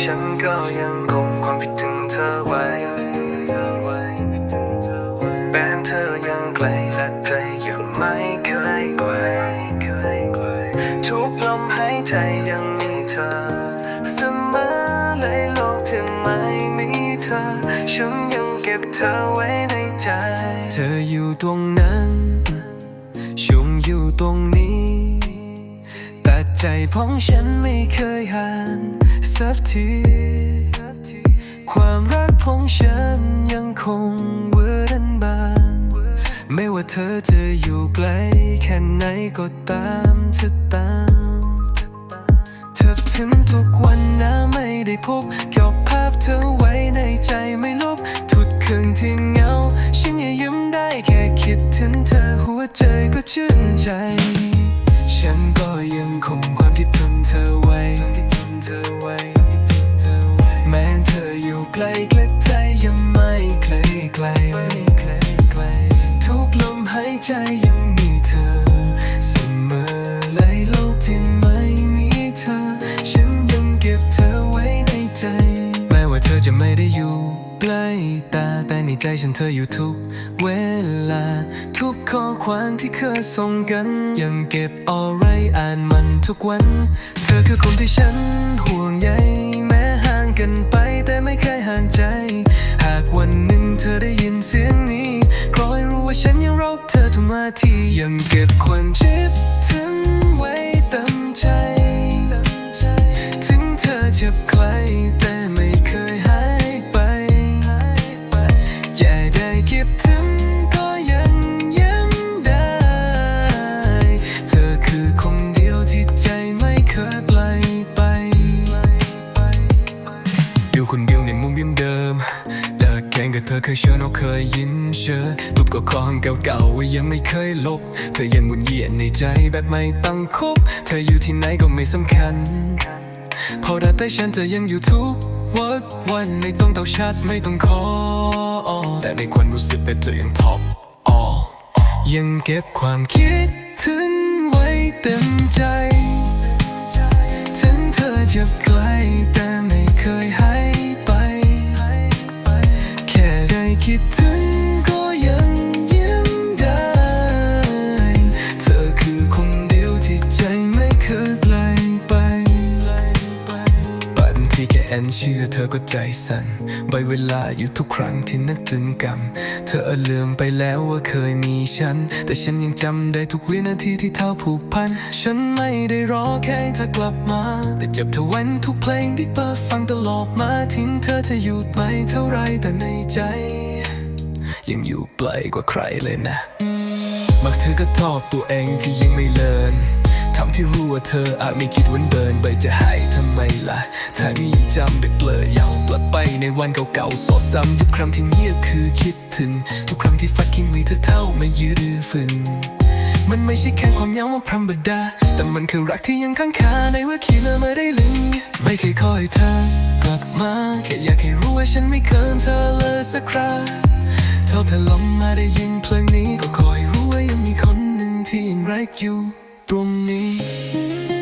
ฉันก็ยังคงความคิดถึงเธอไว้ แม้เธอยังไกลและใจยังไม่เคยไกลทุกลมหายใจยังมีเธอ เสมอเลยโลกที่ไม่มีเธอ ฉันยังเก็บเธอไว้ในใจ เธออยู่ตรงนั้นชุมอยู่ตรงนี้ แต่ใจของฉันไม่เคยห่าง สักที ความรักของฉันยังคงเวอร์ดันบาน ไม่ว่าเธอจะอยู่ไกลแค่ไหนก็ตามเธอตามเธอถึงทุกวันนะไม่ได้พบเกับภาพเธอไว้ในใจไม่ลบ ทุกคืนที่เงา ฉันยังยิ้มได้แค่คิดถึงเธอหัวใจก็ชื่นใจ ฉันก็ยังคงความคิดถึงเธอ ใจยังมีเธอ เสมอเลยโลกที่ไม่มีเธอ ฉันยังเก็บเธอไว้ในใจ แม้ว่าเธอจะไม่ได้อยู่ใกล้ตาแต่ในใจฉันเธออยู่ทุกเวลา ทุกข้อความที่เคยส่งกัน ยังเก็บอาไว้อ่านมันทุกวัน เธอคือคนที่ฉัน ที่ยังเก็บความเจ็บถึงไว้เต็มใจ ถึงเธอเจ็บใคร อเคยเชื่อเราเคยยินเชื่อรูปก็ของเก่าๆว่ายังไม่เคยลบ เธอยังวนเวียนในใจแบบไม่ตั้งคบ เธออยู่ที่ไหนก็ไม่สำคัญ พอได้แต่ฉันเธอยังอยู่ทุกวันวันไม่ต้องเตาชัดไม่ต้องขอ แต่ในความรู้สึกแต่เธอยังท็อปออยังเก็บความคิดถึงไว้เต็มใจ ถึงเธอจะ แค่แอนเชื่อเธอก็ใจสั่นใบเวลาอยู่ทุกครั้งที่นึกถึงกันเธอลืมไปแล้วว่าเคยมีฉัน แต่ฉันยังจำได้ทุกวินาทีที่เธอผูกพัน ฉันไม่ได้รอแค่เธอกลับมา แต่เจ็บเธอวันทุกเพลงที่เปิดฟังตลอดมาทิ้งเธอจะอยู่ไหมเท่าไรแต่ในใจ ยังอยู่ไกลกว่าใครเลยนะ มักเธอก็ทอบตัวเองที่ยังไม่เลิน ทำที่รู้ว่าเธออาจไม่คิดวันเบินไปจะหายทำไมล่ะถ้ามีจำได้เปลยเยาวกลับไปในวันเก่าๆสอดซ้ำทุกครั้งที่เงียบคือคิดถึง ทุกครั้งที่ฟัดคิงมีเธอเท่ามายืดฝืนมันไม่ใช่แค่ความเหงาว่าพรำบดา แต่มันคือรักที่ยังค้างคาในว่าคิดแล้วไม่ได้ลืม ไม่เคยคอยเธอกลับมา แค่อยากให้รู้ว่าฉันไม่เคินเธอเลยสักคราเท่าเธอลมมาได้ยินเพลงนี้ก็คอยรู้ว่ายังมีคนหนึ่งที่ยังรักอยู่ ตรงนี้